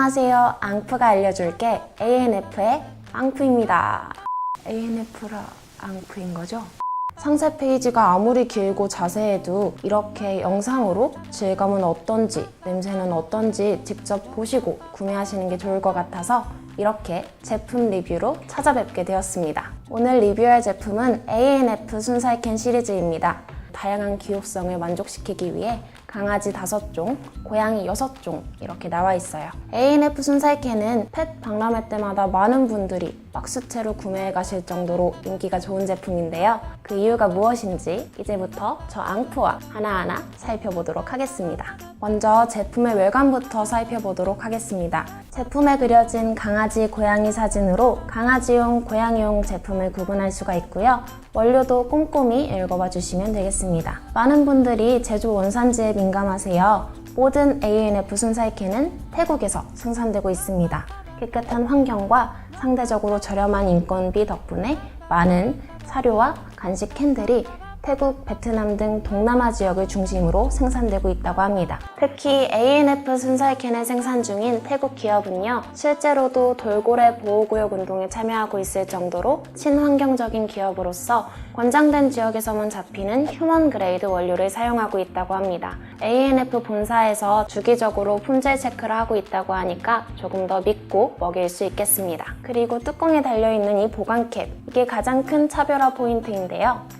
안녕하세요. 앙프가 알려줄게. ANF의 앙프입니다. ANF라 앙프인 거죠? 상세 페이지가 아무리 길고 자세해도 이렇게 영상으로 질감은 어떤지, 냄새는 어떤지 직접 보시고 구매하시는 게 좋을 것 같아서 이렇게 제품 리뷰로 찾아뵙게 되었습니다. 오늘 리뷰할 제품은 ANF 순살캔 시리즈입니다. 다양한 기호성을 만족시키기 위해 강아지 5종, 고양이 6종 이렇게 나와 있어요. ANF 순살캔은 펫 박람회 때마다 많은 분들이 박스채로 구매해 가실 정도로 인기가 좋은 제품인데요. 그 이유가 무엇인지 이제부터 저 앙프와 하나하나 살펴보도록 하겠습니다. 먼저 제품의 외관부터 살펴보도록 하겠습니다. 제품에 그려진 강아지, 고양이 사진으로 강아지용, 고양이용 제품을 구분할 수가 있고요. 원료도 꼼꼼히 읽어봐 주시면 되겠습니다. 많은 분들이 제조 원산지에 민감하세요. 모든 ANF 순살캔은 태국에서 생산되고 있습니다. 깨끗한 환경과 상대적으로 저렴한 인건비 덕분에 많은 사료와 간식 캔들이 태국, 베트남 등 동남아 지역을 중심으로 생산되고 있다고 합니다. 특히 ANF 순살캔을 생산 중인 태국 기업은요, 실제로도 돌고래 보호구역 운동에 참여하고 있을 정도로 친환경적인 기업으로서 권장된 지역에서만 잡히는 휴먼 그레이드 원료를 사용하고 있다고 합니다. ANF 본사에서 주기적으로 품질 체크를 하고 있다고 하니까 조금 더 믿고 먹일 수 있겠습니다. 그리고 뚜껑에 달려있는 이 보관캡, 이게 가장 큰 차별화 포인트인데요.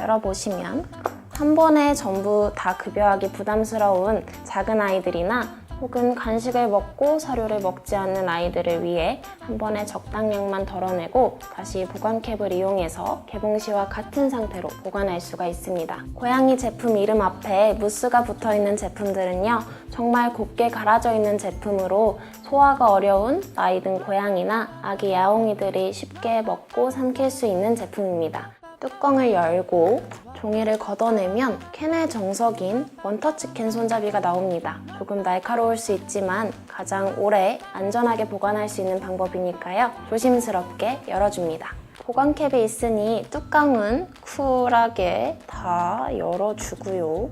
열어보시면 한 번에 전부 다 급여하기 부담스러운 작은 아이들이나 혹은 간식을 먹고 사료를 먹지 않는 아이들을 위해 한 번에 적당량만 덜어내고 다시 보관캡을 이용해서 개봉 시와 같은 상태로 보관할 수가 있습니다. 고양이 제품 이름 앞에 무스가 붙어 있는 제품들은요, 정말 곱게 갈아져 있는 제품으로 소화가 어려운 나이 든 고양이나 아기 야옹이들이 쉽게 먹고 삼킬 수 있는 제품입니다. 뚜껑을 열고 종이를 걷어내면 캔의 정석인 원터치 캔 손잡이가 나옵니다. 조금 날카로울 수 있지만 가장 오래 안전하게 보관할 수 있는 방법이니까요. 조심스럽게 열어줍니다. 보관캡이 있으니 뚜껑은 쿨하게 다 열어주고요.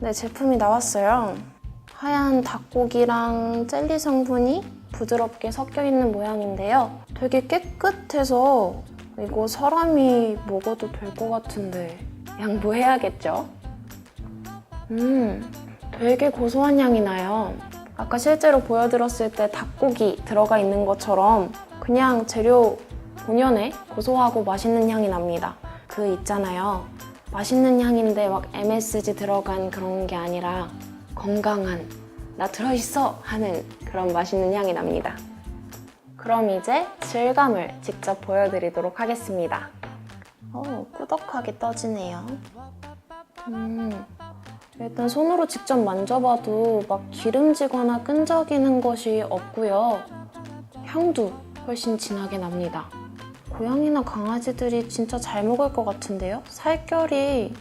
네, 제품이 나왔어요. 하얀 닭고기랑 젤리 성분이 부드럽게 섞여 있는 모양인데요. 되게 깨끗해서 이거 사람이 먹어도 될 것 같은데 양보해야겠죠? 음, 되게 고소한 향이 나요. 아까 실제로 보여드렸을 때 닭고기 들어가 있는 것처럼 그냥 재료 본연의 고소하고 맛있는 향이 납니다. 그 있잖아요. 맛있는 향인데 막 MSG 들어간 그런 게 아니라 건강한 나 들어있어 하는 그런 맛있는 향이 납니다. 그럼 이제 질감을 직접 보여드리도록 하겠습니다. 어, 꾸덕하게 떠지네요. 음, 일단 손으로 직접 만져봐도 막 기름지거나 끈적이는 것이 없고요. 향도 훨씬 진하게 납니다. 고양이나 강아지들이 진짜 잘 먹을 것 같은데요? 살결이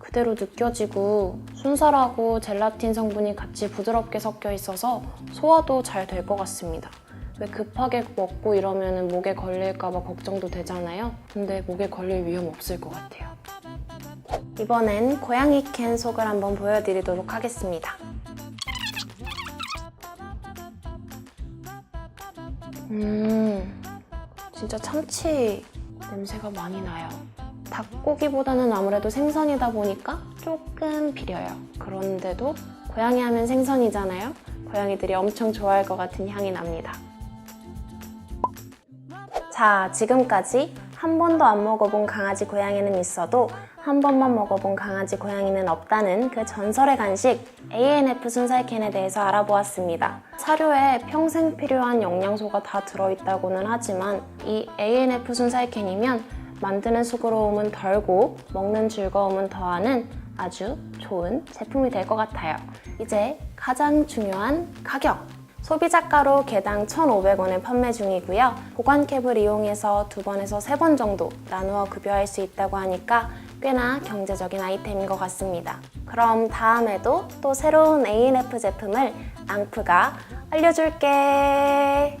그대로 느껴지고 순살하고 젤라틴 성분이 같이 부드럽게 섞여 있어서 소화도 잘 될 것 같습니다. 왜 급하게 먹고 이러면 목에 걸릴까봐 걱정도 되잖아요. 근데 목에 걸릴 위험 없을 것 같아요. 이번엔 고양이 캔 속을 한번 보여드리도록 하겠습니다. 음, 진짜 참치 냄새가 많이 나요. 닭고기보다는 아무래도 생선이다 보니까 조금 비려요. 그런데도 고양이 하면 생선이잖아요. 고양이들이 엄청 좋아할 것 같은 향이 납니다. 자, 지금까지 한 번도 안 먹어본 강아지 고양이는 있어도 한 번만 먹어본 강아지 고양이는 없다는 그 전설의 간식 ANF 순살캔에 대해서 알아보았습니다. 사료에 평생 필요한 영양소가 다 들어있다고는 하지만 이 ANF 순살캔이면 만드는 수고로움은 덜고 먹는 즐거움은 더하는 아주 좋은 제품이 될 것 같아요. 이제 가장 중요한 가격! 소비자가로 개당 1,500원에 판매 중이고요. 보관캡을 이용해서 두 번에서 세 번 정도 나누어 급여할 수 있다고 하니까 꽤나 경제적인 아이템인 것 같습니다. 그럼 다음에도 또 새로운 ANF 제품을 앙프가 알려줄게.